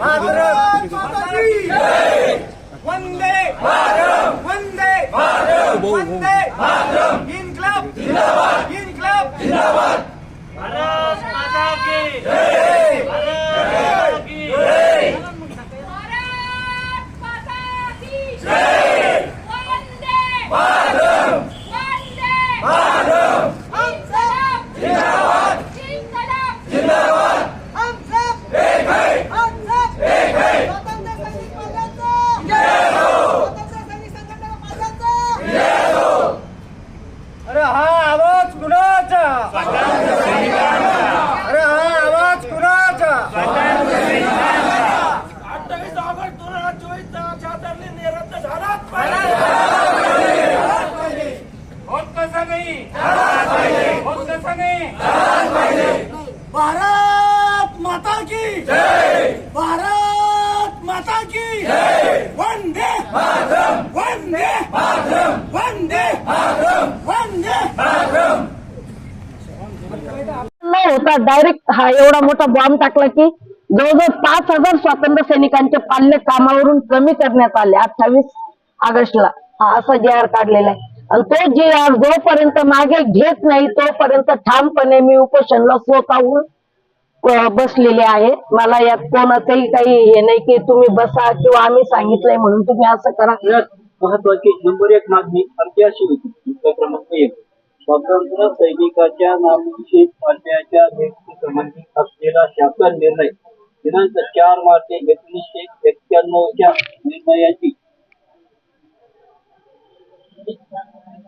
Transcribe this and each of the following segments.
भारत माता की वंदे वंदे वंदे इनकलाब इनकलाब भारत माता की जय भारत की भारत माता की जय वंदे मातरम वंदे मातरम हम सब जिंदाबाद जिंदाबाद जिंदाबाद हम सब एक है हम सब एक है स्वतंत्र सैनिक माझ्यांचा जय हो स्वतंत्र सैनिक संघटना माझ्यांचा जय हो अरे हा आवाज कुणाचा अरे हा आवाज कुणाचा अठ्ठावीस ऑगस्ट दोन हजार चोवीसचा निर्णय रद्द झालाच पाहिजे होत कसा नाही होत कसा नाही भारत माता की जय भारत माता की जय वंदे मातरम वंदे मातरम वंदे मातरम वंदे मातरम. नाही होता डायरेक्ट हा एवढा मोठा बॉम्ब टाकला की जवळजवळ पाच हजार स्वातंत्र्य सैनिकांचे पाल्य कामावरून कमी करण्यात आले अठ्ठावीस ऑगस्टला. हा असा जे आर काढलेला आहे. आणि तो जे आर जोपर्यंत मागे घेत नाही तोपर्यंत ठामपणे मी उपोषणला स्वतःहून बसलेले आहे मला यात कोणाचंही काही हे नाही की तुम्ही बसा किंवा आम्ही सांगितलंय म्हणून तुम्ही असं करा. महत्वाची नंबर एक मागणी आमची अशी होती. क्रमांक एक. स्वातंत्र्य सैनिकाच्या नामविशेष पाल्यांच्या संबंधित असलेला शासन निर्णय दिनांक चार मार्च एकोणीसशे एक्क्याण्णवच्या निर्णयाची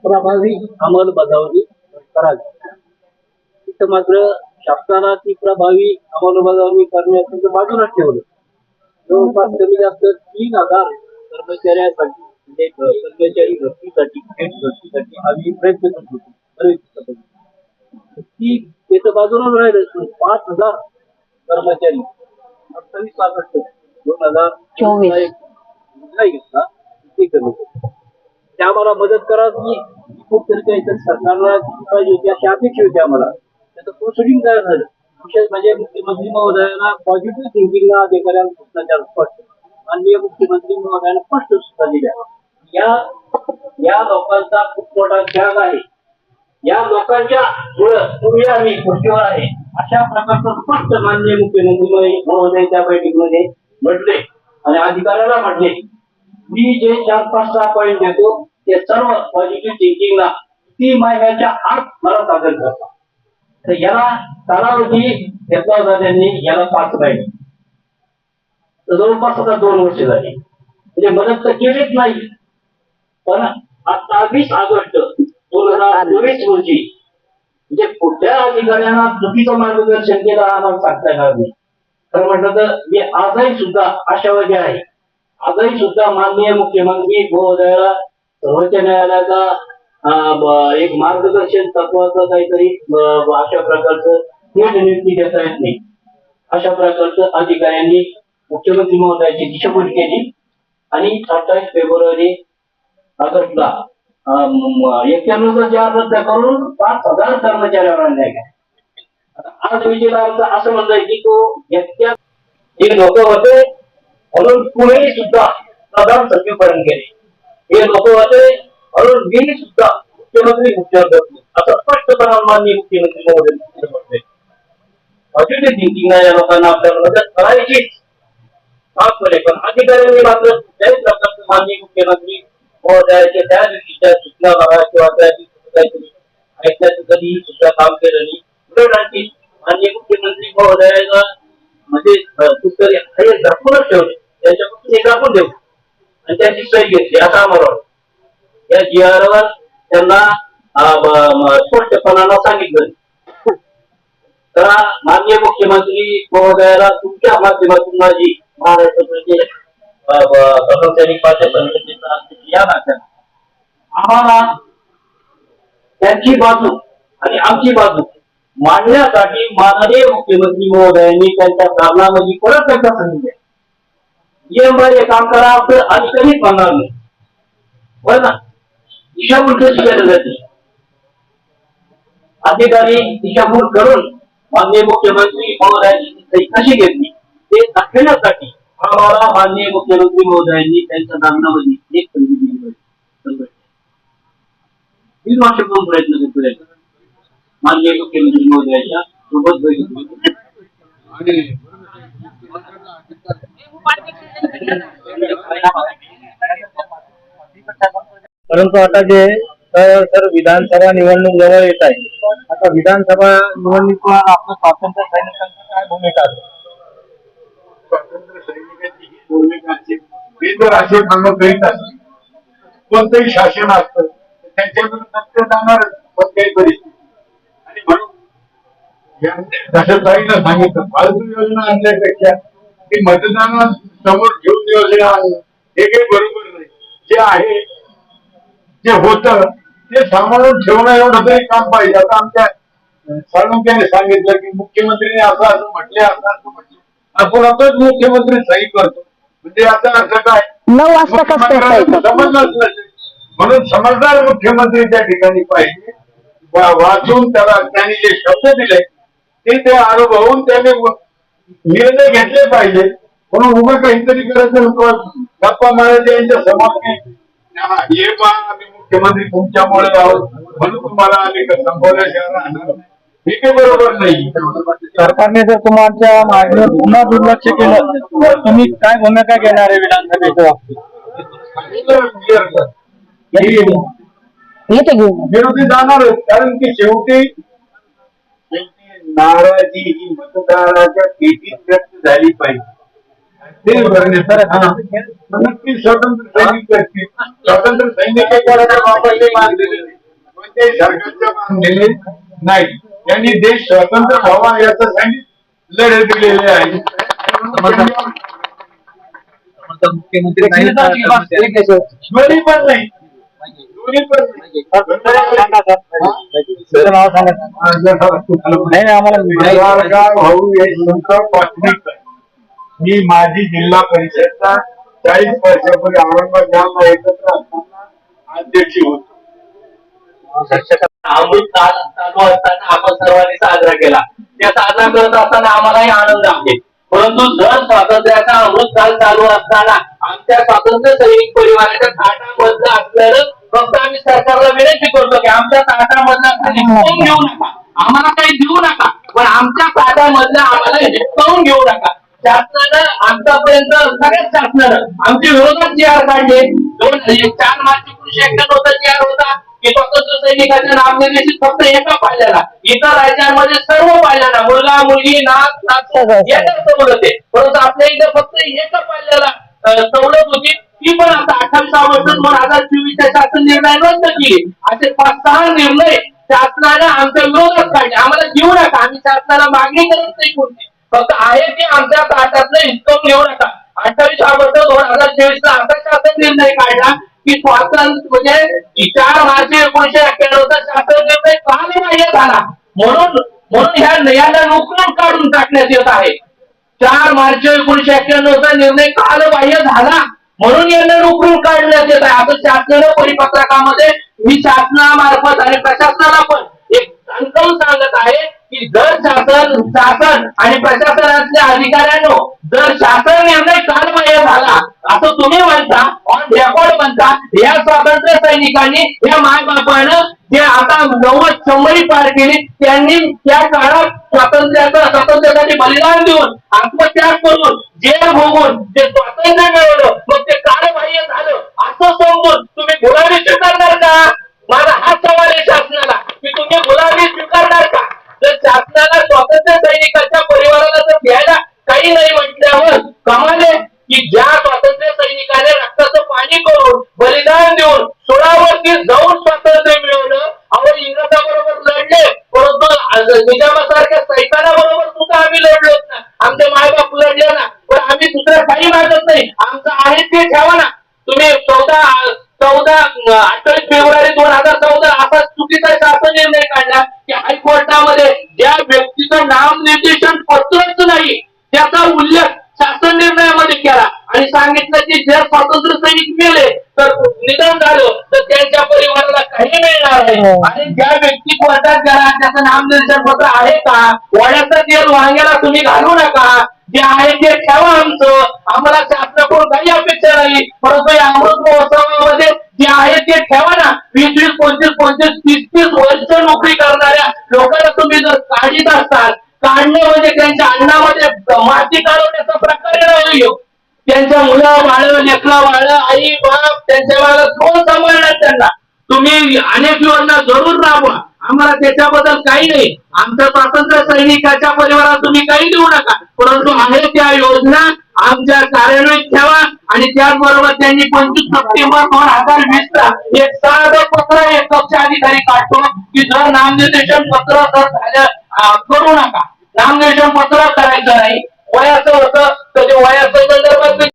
प्रभावी अंमलबजावणी करावी. मात्र शासनाला ती प्रभावी अंमलबजावणी करण्याचं बाजूला ठेवलं. जवळपास कमी जास्त तीन हजार कर्मचाऱ्यासाठी म्हणजे कर्मचारी भरतीसाठी थेट भरतीसाठी आम्ही प्रयत्न करत होतो. ती त्याचं बाजूला राहिलं पाच हजार कर्मचारी अठ्ठावीस ऑगस्ट दोन हजार चोवीस. निर्णय घेतला ते आम्हाला मदत करा की खूप तरी काही तर सरकारला पाहिजे होती अशी अपेक्षा होती आम्हाला. त्याचं प्रोसिडिंग तयार झालं? विशेष म्हणजे मुख्यमंत्री महोदयांना पॉझिटिव्ह थिंकिंगला अधिकाऱ्यांना सूचना स्पष्ट माननीय मुख्यमंत्री महोदयांना स्पष्ट सूचना दिल्या. या या लोकांचा खूप मोठा त्याग आहे. या लोकांच्या मुळे आम्ही खुर्चीवर आहे. अशा प्रकारचं स्पष्ट माननीय मुख्यमंत्री महोदय त्या बैठकीमध्ये म्हटले आणि अधिकाऱ्याला म्हटले मी जे चार पाच सहा पॉईंट देतो ते सर्व पॉझिटिव्ह थिंकिंगला ती महिन्याच्या आत मला सादर करतात. तर याला कालावधी घेतला होता त्यांनी याला पाच महिने तर जवळपास आता दोन वर्ष झाली. म्हणजे मदत तर केलीच नाही. पण अठ्ठावीस ऑगस्ट दोन हजार चोवीस रोजी म्हणजे कुठल्या अधिकाऱ्यांना चुकीचं मार्गदर्शन केलं आम्हाला सांगता येणार नाही. खरं म्हटलं तर मी आजही सुद्धा आशावादी आहे. आजही सुद्धा माननीय मुख्यमंत्री महोदयाला सर्वोच्च न्यायालयाचा एक मार्गदर्शन तत्वाचं काहीतरी अशा प्रकारचं थेट नियुक्ती देता येत नाही अशा प्रकारचं अधिकाऱ्यांनी मुख्यमंत्री महोदयाची दिशाभूल केली आणि अठ्ठावीस फेब्रुवारी ऑगस्टला एक्क्याण्णवचा चार रद्द करून पाच हजार कर्मचाऱ्यावर अन्याय केला. आज विजयला असं म्हणणं आहे की तो एक्क्या हे लोक होते म्हणून पुणे सुद्धा प्रधान सचिवपर्यंत गेले हे लोक होते म्हणून मी सुद्धा मुख्यमंत्री मुख्यावर बसलो असं स्पष्टपणा माननीय मुख्यमंत्री महोदय म्हटले पॉझिटिव्ह थिंकिंग या लोकांना आपल्याला मदत करायचीच. मागपणे पण अधिकाऱ्यांनी मात्र कुठल्याही प्रकारचं माननीय मुख्यमंत्री महोदयाच्या त्या दिवशीच्या सूचना बघा किंवा त्या दिवशी ऐकण्याचं कधीही सुद्धा काम केलं नाही. उलट आणखी माननीय मुख्यमंत्री महोदयाला म्हणजे कुठतरी हे झाकूनच ठेवले त्याच्यापासून हे झाकून ठेवले. आणि त्याची सही घेतली. असं आम्हाला वाटतं. या जीआरवर त्यांना स्पष्टपणानं सांगितलं. तर माननीय मुख्यमंत्री महोदयाला तुमच्या माध्यमातून माझी महाराष्ट्राचे कर्मचारी संघटनेचा या नात्यानं आम्हाला त्यांची बाजू आणि आमची बाजू मांडण्यासाठी माननीय मुख्यमंत्री महोदयांनी त्यांच्या कारणामध्ये परत त्यांच्या सांगितले. नियमबाह्य काम करा असं आणि म्हणणार नाही. बरं ना? दिशाभूल कशी केली जाते अधिकारी दिशाभूल करून माननीय मुख्यमंत्री महोदयांची सही कशी घेतली ते दाखवण्यासाठी आम्हाला माननीय मुख्यमंत्री महोदयांनी त्यांच्या दालनामध्ये एक संधी दिली. तीन वर्षापासून प्रयत्न करतोय माननीय मुख्यमंत्री महोदयांच्या सोबत बैठक. परंतु आता जे तर विधानसभा निवडणूक जवळ येत आहे आता विधानसभा निवडणुकीवर आपल्या स्वातंत्र्य सैनिकांची काय भूमिका आहे? स्वातंत्र्य सैनिकांची ही भूमिका असते मी जर असे कामं करीत असेल कोणतंही शासन असतं त्यांच्या सत्य ते जाणारच कोणत्याही परिस्थिती आणि म्हणून जसं ताईनं सांगितलं फालतू योजना आणण्यापेक्षा ती मतदाना समोर घेऊन योजना आणणं हे काही बरोबर नाही. जे आहे जे होत ते सांभाळून ठेवणं एवढं तरी काम पाहिजे. आता आमच्या साळुंक्याने सांगितलं की मुख्यमंत्रीने असं असं म्हटले असं असं म्हटले. आपण आताच मुख्यमंत्री सही करतो. म्हणजे याचा अर्थ काय? नऊ वाजता कसं काय मुख्यमंत्र्यांना समजलंच नसेल. म्हणून समजदार मुख्यमंत्री त्या ठिकाणी पाहिजे. वाचून त्याला त्यांनी जे शब्द दिले ते ते अनुभवून त्याने निर्णय घेतले पाहिजे. म्हणून उभं काहीतरी करायचं. गप्पा मारायच्या यांच्या समोर की, हा, आम्ही मुख्यमंत्री तुमच्यामुळे आहोत. म्हणून तुम्हाला आम्ही संपवल्याशिवाय राहणार नाही. हे काही बरोबर नाही. सरकारने जर तुमच्या मागणीवर पुन्हा दुर्लक्ष केलं तर तुम्ही काय भूमिका घेणार आहे विधानसभेच्या बाबतीत येते घेऊन विरोधी जाणारच कारण की शेवटी नाराजी ही मतदाराच्या पेटीत व्यक्त झाली पाहिजे. नक्की स्वतंत्र सैनिक असतील स्वतंत्र सैनिकाच्या बाबत मानलेले नाही कोणत्याही सरकारच्या मानलेले नाही त्यांनी देश स्वतंत्र व्हावा याच्यासाठी लढे दिलेले आहे मुख्यमंत्री पण नाही। नाही। आम्हाला भाऊ मी माझी जिल्हा परिषदचा चाळीस वर्षापूर्वी औरंगाबाद गावला एकत्र असताना अध्यक्ष होतो. अमृत काल चालू असताना आपण सर्वांनी साजरा केला. त्या साजरा करत असताना आम्हालाही आनंद आहे. परंतु जर स्वातंत्र्याचा अमृत काल चालू असताना आमच्या स्वातंत्र्य सैनिक परिवाराच्या ताटामधलं असल्यानं फक्त आम्ही सरकारला विनंती करतो की आमच्या ताटामधला खाली घेऊ नका? आम्हाला काही देऊ नका. पण आमच्या ताटामधलं आम्हाला हिसकावून घेऊ नका. शासनानं आतापर्यंत सगळ्याच शासनानं आमच्या विरोधात जी आर काढले दोन चार मार्च एकोणीशे एक्क्याण्णवचा जी आर होता की स्वतंत्र सैनिकाच्या नामनिर्देशित फक्त एका पाल्याला इतर राज्यांमध्ये सर्व पाल्याला मुलगा मुलगी. याच्यात सवलत आहे. परंतु आपल्या इथं फक्त एका पाल्याला सवलत होती. ती पण आता अठ्ठावीस ऑगस्ट दोन हजार चोवीसच्या शासन निर्णय रद्द केली. असे पाच सहा निर्णय शासनानं आमच्या विरोधात काढले. आम्हाला देऊ नका. आम्ही शासनाला मागणी करत नाही कोणती. फक्त आहे ती आमच्या ताटातलं इन्कम घेऊ नका. अठ्ठावीस ऑगस्ट दोन हजार चोवीस ला असा शासन निर्णय काढला की स्वातंत्र्य म्हणजे चार मार्च एकोणीशे अठ्ठ्याण्णवचा शासन निर्णय कालबाह्य झाला? म्हणून म्हणून ह्या नयाला नोकरून काढून टाकण्यात येत आहे. चार मार्च एकोणीशे अठ्ठ्याण्णवचा निर्णय कालबाह्य झाला? म्हणून यांना नोकरून काढण्यात येत आहे. आता शासनानं परिपत्रकामध्ये मी शासनामार्फत आणि प्रशासनाला पण एक सांगत आहे की जर शासन शासन आणि प्रशासनातल्या अधिकाऱ्यांनो जर शासन निर्णय कालबाह्य झाला असं तुम्ही म्हणता ऑन रेकॉर्ड म्हणता या स्वातंत्र्य सैनिकांनी या मायबापानं जे आता नव्वद शंभरी पार केली त्यांनी त्या काळात स्वातंत्र्याचं स्वातंत्र्यासाठी बलिदान देऊन आत्मत्याग करून जेल भोगून जे स्वातंत्र्य मिळवलं मग ते कालबाह्य झालं असं समजून तुम्ही गुलामी परंतु सैताना बरोबर सुद्धा आम्ही लढलोच ना. आमचे मायबाप लढले ना. पण आम्ही दुसरं काही मागत नाही. आमचं आहे ते ठेवा ना. तुम्ही चौदा चौदा अठ्ठावीस फेब्रुवारी दोन हजार चौदा असा चुकीचा शासन निर्णय काढला की हायकोर्टामध्ये ज्या व्यक्तीचं नाम निर्देशन पत्रच नाही त्याचा उल्लेख शासन निर्णय निर्णयामध्ये केला. आणि सांगितलं की जर स्वातंत्र्य सैनिक मेले तर निधन झालं तर त्यांच्या परिवाराला काही मिळणार नाही. आणि ज्या व्यक्ती कोर्टात गेला त्याचं नामनिर्देशन पत्र आहे का? वड्याचं तेल वांग्याला तुम्ही घालू नका. जे आहे ते ठेवा आमचं. आम्हाला शासनाकडून काही अपेक्षा नाही. परंतु या अमृत महोत्सवामध्ये जे आहे ते ठेवा ना. वीस वीस पंचवीस पंचवीस तीस तीस वर्ष नोकरी करणाऱ्या लोकांना तुम्ही जर काढीत असताल काढणे म्हणजे त्यांच्या अन्नामध्ये माती प्रकार नाही त्यांच्या मुलं बाळ लेकरं बाळ आई बाप त्यांच्या बाळा कोण सांभाळणार त्यांना? तुम्ही अनेक योजना जरूर राबवा. आम्हाला त्याच्याबद्दल काही नाही. आमच्या स्वातंत्र्य सैनिकाच्या परिवारात तुम्ही काही देऊ नका. परंतु आहे त्या योजना. आमच्या कार्यान्वित ठेवा. आणि त्याचबरोबर त्यांनी पंचवीस सप्टेंबर दोन हजार वीस ला एक साधं पत्र एक कक्ष अधिकारी काढतो की जर नामनिर्देशन पत्र जर झालं करू नका. नामनिर्देशन पत्र करायचं नाही. वयाचं होतं तर ते वयाचं